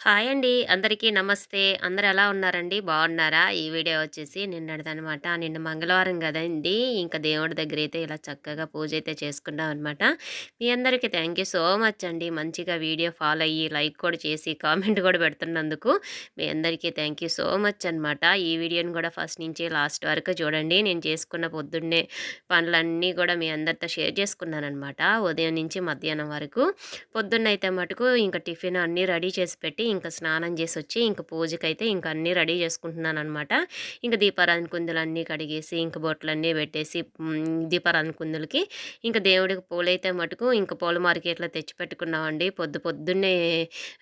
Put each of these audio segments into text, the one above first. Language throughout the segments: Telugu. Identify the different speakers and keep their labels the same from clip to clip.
Speaker 1: హాయ్ అండి. అందరికీ నమస్తే. అందరు ఎలా ఉన్నారండి? బాగున్నారా? ఈ వీడియో వచ్చేసి నిన్నటిదనమాట. నిన్న మంగళవారం కదండి ఇంకా దేవుడి దగ్గర అయితే ఇలా చక్కగా పూజ అయితే చేసుకున్నాం అనమాట మీ అందరికీ థ్యాంక్ యూ సో మచ్ అండి. మంచిగా వీడియో ఫాలో అయ్యి, లైక్ కూడా చేసి, కామెంట్ కూడా పెడుతున్నందుకు మీ అందరికీ థ్యాంక్ యూ సో మచ్ అనమాట. ఈ వీడియోని కూడా ఫస్ట్ నుంచి లాస్ట్ వరకు చూడండి. నేను చేసుకున్న పొద్దున్నే పనులన్నీ కూడా మీ అందరితో షేర్ చేసుకున్నాననమాట. ఉదయం నుంచి మధ్యాహ్నం వరకు. పొద్దున్న అయితే మటుకు ఇంకా టిఫిన్ అన్నీ రెడీ చేసి పెట్టి ఇంకా స్నానం చేసి వచ్చి ఇంకా పూజకైతే ఇంకా అన్నీ రెడీ చేసుకుంటున్నాను అనమాట ఇంకా దీపారాధన కుందులు అన్నీ కడిగేసి ఇంక బొట్లన్నీ పెట్టేసి దీపారాధన కుందులకి ఇంకా దేవుడికి పూలైతే మటుకు ఇంకా పూల మార్కెట్లో తెచ్చి పెట్టుకున్నామండి. పొద్దు పొద్దున్నే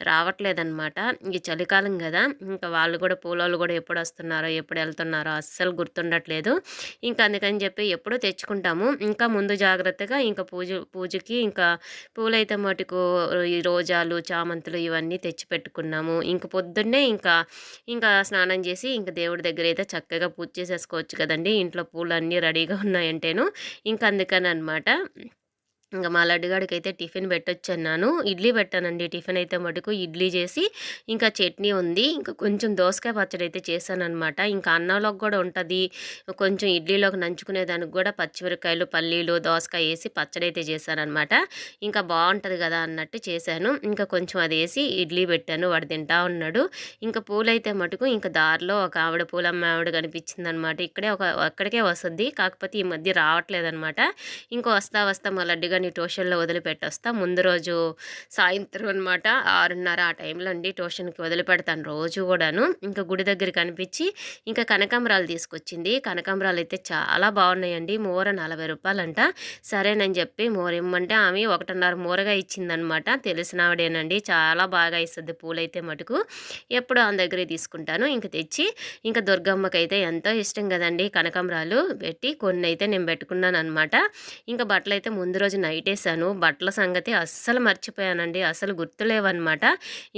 Speaker 1: రావట్లేదన్నమాట ఇంక చలికాలం కదా ఇంకా వాళ్ళు కూడా పూలలు కూడా ఎప్పుడు వస్తున్నారో ఎప్పుడు వెళ్తున్నారో అస్సలు గుర్తుండట్లేదు. ఇంకా అందుకని చెప్పి ఎప్పుడూ తెచ్చుకుంటాము. ఇంకా ముందు జాగ్రత్తగా ఇంకా పూజ పూజకి ఇంకా పూలైతే మటుకు ఈ రోజాలు చామంతులు ఇవన్నీ తెచ్చి పెట్టుకున్నాము. ఇంక పొద్దున్నే ఇంకా ఇంకా స్నానం చేసి ఇంకా దేవుడి దగ్గర అయితే చక్కగా పూజ చేసేసుకోవచ్చు కదండి. ఇంట్లో పూలు అన్నీ రెడీగా ఉన్నాయంటేను. ఇంకా అందుకని అనమాట ఇంకా మా లడ్డుగాడికి అయితే టిఫిన్ పెట్టొచ్చన్నాను. ఇడ్లీ పెట్టానండి. టిఫిన్ అయితే మటుకు ఇడ్లీ చేసి ఇంకా చట్నీ ఉంది. ఇంకా కొంచెం దోసకాయ పచ్చడి అయితే చేశానమాట ఇంకా అన్నంలోకి కూడా ఉంటుంది. కొంచెం ఇడ్లీలోకి నంచుకునేదానికి కూడా పచ్చిమిరకాయలు పల్లీలు దోసకాయ వేసి పచ్చడి అయితే చేశానమాట ఇంకా బాగుంటుంది కదా అన్నట్టు చేశాను. ఇంకా కొంచెం అది వేసి ఇడ్లీ పెట్టాను. వాడు తింటా ఉన్నాడు. ఇంకా పూలైతే మటుకు ఇంకా దారిలో ఒక ఆవిడ పూలమ్మ ఆవిడ కనిపించింది అనమాట ఇక్కడే ఒక అక్కడికే వస్తుంది. కాకపోతే ఈ మధ్య రావట్లేదు అనమాట ఇంకా వస్తా వస్తా మా లడ్డుగా నీ ట్యూషన్లో వదిలిపెట్టొస్తా. ముందు రోజు సాయంత్రం అనమాట ఆరున్నర ఆ టైంలో అండి ట్యూషన్కి వదిలిపెడతాను రోజు కూడాను. ఇంకా గుడి దగ్గర కనిపించి ఇంకా కనకాంబరాలు తీసుకొచ్చింది. కనకాంబరాలు అయితే చాలా బాగున్నాయండి. మూర నలభై రూపాయలంట. సరేనని చెప్పి మూర ఇమ్మంటే ఆమె ఒకటిన్నర మూరగా ఇచ్చిందనమాట తెలిసిన ఆవిడేనండి. చాలా బాగా ఇస్తుంది పూలైతే మటుకు. ఎప్పుడు ఆమె దగ్గరే తీసుకుంటాను. ఇంక తెచ్చి ఇంకా దుర్గమ్మకి అయితే ఎంతో ఇష్టం కదండి కనకాంబరాలు పెట్టి కొన్ని అయితే నేను పెట్టుకున్నాను అనమాట ఇంకా బట్టలు అయితే ముందు రోజు నైట్ బయటేశాను. బట్టల సంగతి అస్సలు మర్చిపోయానండి. అసలు గుర్తులేవన్నమాట.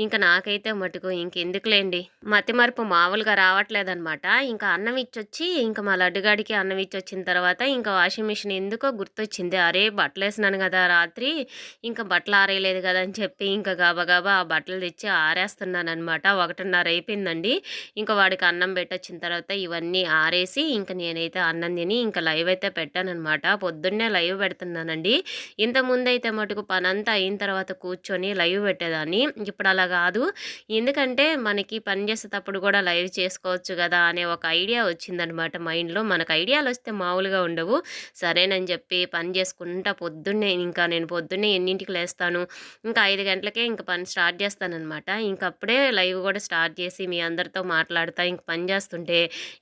Speaker 1: ఇంకా నాకైతే మటుకు ఇంకెందుకులేండి. మతిమరుపు మామూలుగా రావట్లేదనమాట ఇంకా అన్నం ఇచ్చొచ్చి ఇంకా మా లడ్డుగాడికి అన్నం ఇచ్చొచ్చిన తర్వాత ఇంకా వాషింగ్ మిషన్ ఎందుకో గుర్తొచ్చింది. అరే బట్టలు వేసినాను కదా రాత్రి ఇంకా బట్టలు ఆరేయలేదు కదా అని చెప్పి ఇంకా గబగబా ఆ బట్టలు తెచ్చి ఆరేస్తున్నాను అనమాట ఒకటిన్నర అయిపోయిందండి. ఇంకా వాడికి అన్నం పెట్టొచ్చిన తర్వాత ఇవన్నీ ఆరేసి ఇంకా నేనైతే అన్నం తిని ఇంకా లైవ్ అయితే పెట్టానమాట పొద్దున్నే లైవ్ పెడుతున్నానండి. ఇంతకుముందు అయితే మటుకు పనంతా అయిన తర్వాత కూర్చొని లైవ్ పెట్టేదాన్ని. ఇప్పుడు అలా కాదు. ఎందుకంటే మనకి పని చేసేటప్పుడు కూడా లైవ్ చేసుకోవచ్చు కదా అనే ఒక ఐడియా వచ్చిందనమాట మైండ్లో. మనకు ఐడియాలు వస్తే మామూలుగా ఉండవు. సరేనని చెప్పి పని చేసుకుంటా పొద్దున్నే ఇంకా నేను పొద్దున్నే ఎన్నింటికి లేస్తాను? ఇంకా ఐదు గంటలకే ఇంకా పని స్టార్ట్ చేస్తానమాట ఇంకప్పుడే లైవ్ కూడా స్టార్ట్ చేసి మీ అందరితో మాట్లాడుతా ఇంక పని చేస్తుంటే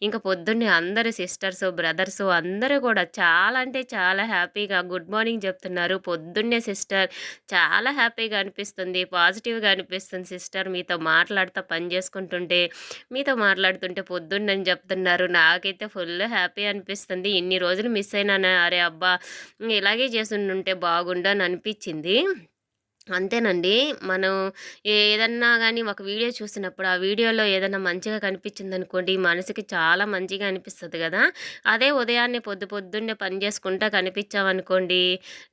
Speaker 1: ఇంకా పొద్దున్నే అందరు సిస్టర్స్ బ్రదర్స్ అందరూ కూడా చాలా అంటే చాలా హ్యాపీగా గుడ్ మార్నింగ్ చెప్తున్నారు పొద్దున్నే సిస్టర్ చాలా హ్యాపీగా అనిపిస్తుంది. పాజిటివ్గా అనిపిస్తుంది సిస్టర్ మీతో మాట్లాడుతూ పని చేసుకుంటుంటే మీతో మాట్లాడుతుంటే పొద్దున్నని చెప్తున్నారు. నాకైతే ఫుల్ హ్యాపీ అనిపిస్తుంది. ఇన్ని రోజులు మిస్ అయినా అరే అబ్బా ఇలాగే చేసి ఉంటే బాగుండు అనిపించింది. అంతేనండి. మనం ఏదన్నా కానీ ఒక వీడియో చూసినప్పుడు ఆ వీడియోలో ఏదైనా మంచిగా కనిపించింది అనుకోండి మనసుకి చాలా మంచిగా అనిపిస్తుంది కదా. అదే ఉదయాన్నే పొద్దు పొద్దున్నే పని చేసుకుంటా కనిపించామనుకోండి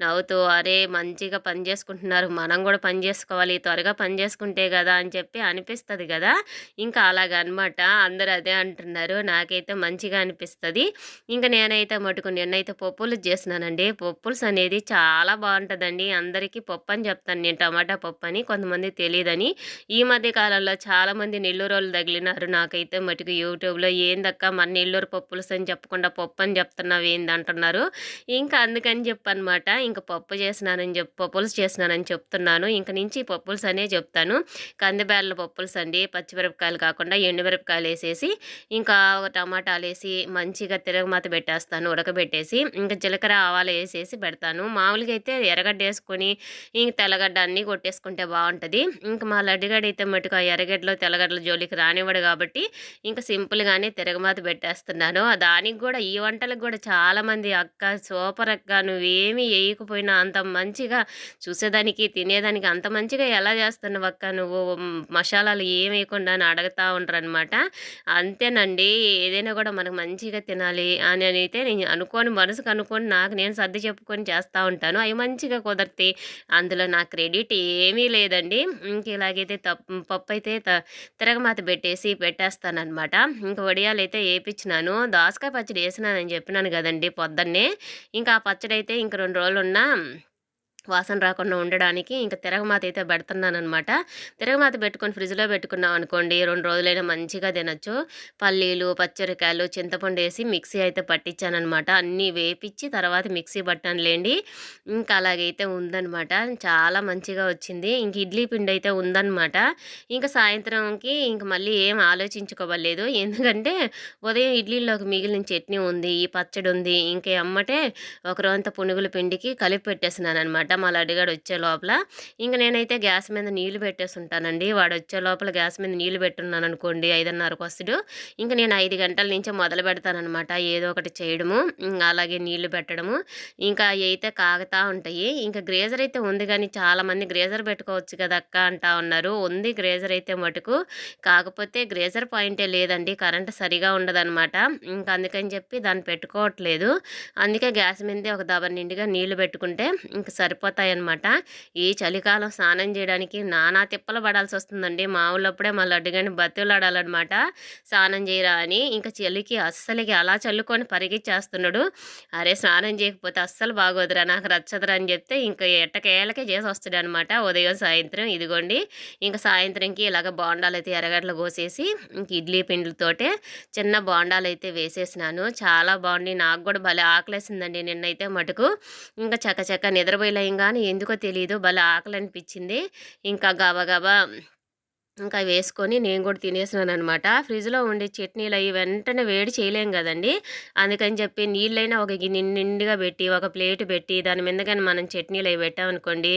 Speaker 1: నవ్వుతూ అరే మంచిగా పని చేసుకుంటున్నారు మనం కూడా పని చేసుకోవాలి త్వరగా పని చేసుకుంటే కదా అని చెప్పి అనిపిస్తుంది కదా. ఇంకా అలాగనమాట. అందరూ అదే అంటున్నారు. నాకైతే మంచిగా అనిపిస్తుంది. ఇంకా నేనైతే మటుకు నిన్నైతే పప్పులు చేసినానండి. పప్పుల్స్ అనేది చాలా బాగుంటుందండి. అందరికీ పప్పు అని చెప్తాను నేను టమాటా పప్పు అని కొంతమంది తెలియదని ఈ మధ్య కాలంలో చాలామంది నెల్లూరు వాళ్ళు తగిలినారు. నాకైతే మటుకు యూట్యూబ్లో ఏందక్క మన నెల్లూరు పప్పులు అని చెప్పకుండా పప్పు అని చెప్తున్నావు ఏంది అంటున్నారు. ఇంకా అందుకని చెప్పనమాట ఇంకా పప్పు చేసినానని చెప్పి పప్పులు చేసినానని చెప్తున్నాను. ఇంక నుంచి పప్పుల్స్ అనే చెప్తాను. కందిబేళ్ళ పప్పులుస్ అండి పచ్చిమిరపకాయలు కాకుండా ఎండుమిరపకాయలు వేసేసి ఇంకా టమాటాలు వేసి మంచిగా తిరగమాత పెట్టేస్తాను ఉడకబెట్టేసి. ఇంకా జీలకర్ర ఆవాలు వేసేసి పెడతాను. మామూలుగా అయితే ఎర్రగడ్డ వేసుకొని ఇంక తెల్లగడ్డ ఎర్రగడ్డ అన్నీ కొట్టేసుకుంటే బాగుంటుంది ఇంకా మా లడ్డుగడ్డ అయితే మటుకు ఆ ఎర్రగడ్డలో తెల్లగడ్డల జోలికి రానివ్వడు కాబట్టి ఇంకా సింపుల్గానే తిరగమాత పెట్టేస్తున్నాను. దానికి కూడా ఈ వంటలకు కూడా చాలామంది అక్క సూపర్ అక్క నువ్వేమీ వేయకపోయినా అంత మంచిగా చూసేదానికి తినేదానికి అంత మంచిగా ఎలా చేస్తున్నావు అక్క? నువ్వు మసాలాలు ఏం వేయకుండా అని అడుగుతూ ఉంటారు అనమాట అంతేనండి ఏదైనా కూడా మనకు మంచిగా తినాలి అని అయితే నేను అనుకోని మనసుకు అనుకోని నాకు నేను సర్ది చెప్పుకొని చేస్తూ ఉంటాను. అవి మంచిగా కుదిరితే అందులో నాకు క్రెడిట్ ఏమీ లేదండి. ఇంక ఇలాగైతే పప్పు అయితే తిరగమాత పెట్టేసి పెట్టేస్తానమాట ఇంక వడియాలైతే వేయించినాను దోసకాయ పచ్చడి వేసినానని చెప్పినాను కదండి పొద్దున్నే. ఇంకా ఆ పచ్చడి అయితే ఇంక రెండు రోజులు ఉన్నా వాసన రాకుండా ఉండడానికి ఇంకా తిరగమాత అయితే పెడుతున్నానమాట తిరగమాత పెట్టుకొని ఫ్రిడ్జ్లో పెట్టుకున్నాం అనుకోండి రెండు రోజులైనా మంచిగా తినచ్చు. పల్లీలు పచ్చరికాయలు చింతపండు వేసి మిక్సీ అయితే పట్టించానమాట అన్నీ వేపించి తర్వాత మిక్సీ పట్టానులేండి. ఇంకా అలాగైతే ఉందనమాట చాలా మంచిగా వచ్చింది. ఇంక ఇడ్లీ పిండి అయితే ఉందనమాట ఇంకా సాయంత్రంకి ఇంక మళ్ళీ ఏం ఆలోచించుకోవలేదు ఎందుకంటే ఉదయం ఇడ్లీలోకి మిగిలిన చట్నీ ఉంది ఈ పచ్చడి ఉంది. ఇంకా అమ్మటే ఒక పునుగుల పిండికి కలిపి పెట్టేసినాను అనమాట మా అడిగాడు వచ్చే లోపల. ఇంక నేనైతే గ్యాస్ మీద నీళ్ళు పెట్టేసి ఉంటానండి వాడు వచ్చే లోపల గ్యాస్ మీద నీళ్ళు పెట్టున్నాను అనుకోండి ఐదున్నరకు వస్తుడు. ఇంక నేను ఐదు గంటల నుంచే మొదలు పెడతానమాట ఏదో ఒకటి చేయడము అలాగే నీళ్ళు పెట్టడము. ఇంకా అయితే కాగుతూ ఉంటాయి. ఇంకా గ్రేజర్ అయితే ఉంది కానీ చాలామంది గ్రేజర్ పెట్టుకోవచ్చు కదా అక్క అంటా ఉన్నారు. ఉంది గ్రేజర్ అయితే మటుకు. కాకపోతే గ్రేజర్ పాయింటే లేదండి. కరెంట్ సరిగా ఉండదనమాట ఇంకా అందుకని చెప్పి దాన్ని పెట్టుకోవట్లేదు. అందుకే గ్యాస్ మీదే ఒక దబర్ నిండుగా నీళ్ళు పెట్టుకుంటే ఇంకా సరిపో అయిపోతాయన్నమాట ఈ చలికాలం స్నానం చేయడానికి నానా తిప్పలు పడాల్సి వస్తుందండి మా ఊళ్ళప్పుడే మా లడ్డుగాని బతులాడాలన్నమాట స్నానం చేయరా అని ఇంకా చలికి అస్సలకి అలా చల్లుకొని పరిగెచ్చేస్తున్నాడు. అరే స్నానం చేయకపోతే అస్సలు బాగోదురా నాకు రచ్చదురా అని చెప్తే ఇంకా ఎట్టకేళ్ళకే చేసి వస్తాడు అనమాట ఉదయం సాయంత్రం ఇదిగోండి. ఇంకా సాయంత్రంకి ఇలాగ బాండాలు అయితే ఎరగడ్లు కోసేసి ఇంక ఇడ్లీ పిండిలతోటే చిన్న బాండాలు అయితే వేసేసినాను. చాలా బాగుంది నాకు కూడా భలే ఆకలేసిందండి నిన్నైతే మటుకు. ఇంకా చక్క నిద్రపోయేలా కానీ ఎందుకో తెలియదు భలే ఆకలి అనిపించింది ఇంకా గబగబా ఇంకా వేసుకొని నేను కూడా తినేసినాను అనమాట ఫ్రిడ్జ్లో ఉండే చట్నీలు అవి వెంటనే వేడి చేయలేం కదండి. అందుకని చెప్పి నీళ్ళైనా ఒక నిండుగా పెట్టి ఒక ప్లేట్ పెట్టి దాని మీద కానీ మనం చట్నీలు అవి పెట్టామనుకోండి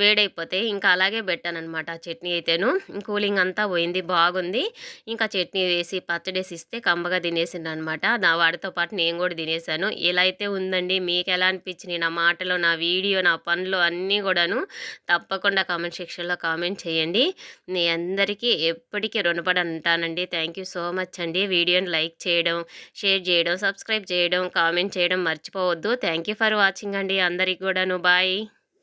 Speaker 1: వేడైపోతే ఇంకా అలాగే పెట్టానమాట ఆ చట్నీ అయితేను. కూలింగ్ అంతా పోయింది బాగుంది. ఇంకా చట్నీ వేసి పచ్చడేసి ఇస్తే కంబగా తినేసిండు అనమాట నా వాడితో పాటు నేను కూడా తినేసాను. ఇలా అయితే ఉందండి. మీకు ఎలా అనిపించింది నా మాటలో నా వీడియో నా పనులు అన్నీ కూడాను తప్పకుండా కామెంట్ సెక్షన్లో కామెంట్ చేయండి. నీ అందరికీ ఎప్పటికీ రుణపడి ఉంటానండి. థ్యాంక్ యూ సో మచ్ అండి. వీడియోని లైక్ చేయడం షేర్ చేయడం సబ్స్క్రైబ్ చేయడం కామెంట్ చేయడం మర్చిపోవద్దు. థ్యాంక్ యూ ఫర్ వాచింగ్ అండి. అందరికి కూడాను. బాయ్.